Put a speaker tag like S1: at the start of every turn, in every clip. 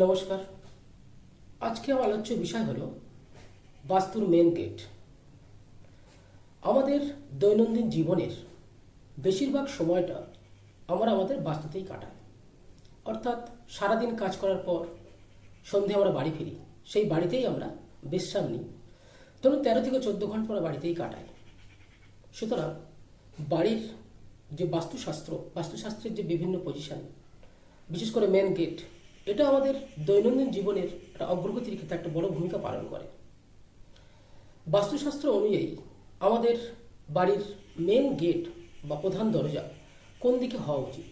S1: নমস্কার। আজকে আমার আলোচ্য বিষয় হলো বাস্তুর মেন গেট আমাদের দৈনন্দিন জীবনের বেশিরভাগ সময়টা আমরা আমাদের বাস্তুতেই কাটাই। অর্থাৎ সারাদিন কাজ করার পর সন্ধে আমরা বাড়ি ফিরি, সেই বাড়িতেই আমরা বিশ্রাম নিই। ধরুন তেরো থেকে চোদ্দ ঘণ্টা আমরা বাড়িতেই কাটাই। সুতরাং বাড়ির যে বাস্তুশাস্ত্র, বাস্তুশাস্ত্রের যে বিভিন্ন পজিশন বিশেষ করে মেন গেট এটা আমাদের দৈনন্দিন জীবনের একটা অগ্রগতির ক্ষেত্রে একটা বড় ভূমিকা পালন করে। বাস্তুশাস্ত্র অনুযায়ী আমাদের বাড়ির মেন গেট বা প্রধান দরজা কোন দিকে হওয়া উচিত?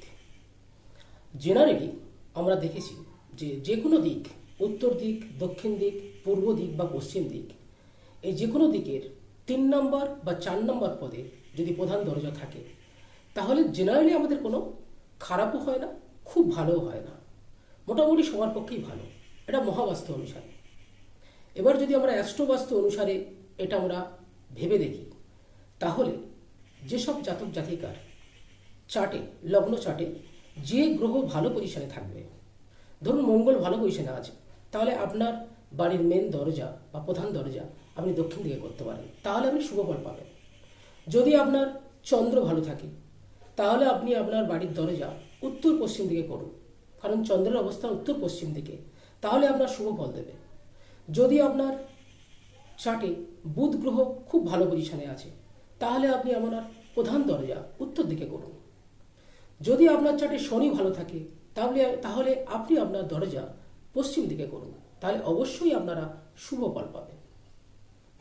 S1: জেনারেলি আমরা দেখেছি যে যে কোনো দিক, উত্তর দিক, দক্ষিণ দিক, পূর্ব দিক বা পশ্চিম দিক, এই যে কোনো দিকের তিন নম্বর বা চার নম্বর পদে যদি প্রধান দরজা থাকে, তাহলে জেনারেলি আমাদের কোনো খারাপও হয় না, খুব ভালোও হয় না। মোটামুটি সবার পক্ষেই ভালো। এটা মহাবাস্তু অনুসারে। এবার যদি আমরা অ্যাস্ট্রোবাস্তু অনুসারে এটা আমরা ভেবে দেখি, তাহলে যেসব জাতক জাতিকার চার্টে, লগ্ন চার্টে যে গ্রহ ভালো পজিশনে থাকবে, ধরুন মঙ্গল ভালো পজিশনে আছে, তাহলে আপনার বাড়ির মেন দরজা বা প্রধান দরজা আপনি দক্ষিণ দিকে করতে পারেন, তাহলে আপনি শুভ ফল পাবেন। যদি আপনার চন্দ্র ভালো থাকে, তাহলে আপনি আপনার বাড়ির দরজা উত্তর পশ্চিম দিকে করুন। কারণ চন্দ্রের অবস্থান উত্তর পশ্চিম দিকে। তাহলে আপনার শুভ ফল দেবে। যদি আপনার চার্টে বুধ গ্রহ খুব ভালো পজিশনে আছে, তাহলে আপনি আপনার প্রধান দরজা উত্তর দিকে করুন। যদি আপনার চার্টে শনি ভালো থাকে, তাহলে তাহলে আপনি আপনার দরজা পশ্চিম দিকে করুন। তাহলে অবশ্যই আপনারা শুভ ফল পাবেন।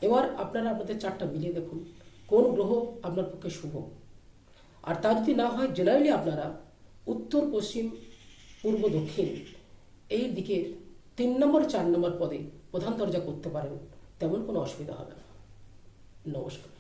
S1: এবার আপনারা আপনাদের চারটা মিলিয়ে দেখুন, কোন গ্রহ আপনার পক্ষে শুভ। আর তা যদি না হয়, জেনারেলি আপনারা উত্তর পশ্চিম পূর্ব দক্ষিণ, এই দিকের তিন নম্বর, চার নম্বর পদে প্রধান দরজা করতে পারেন, তেমন কোনো অসুবিধা হবে না। নমস্কার।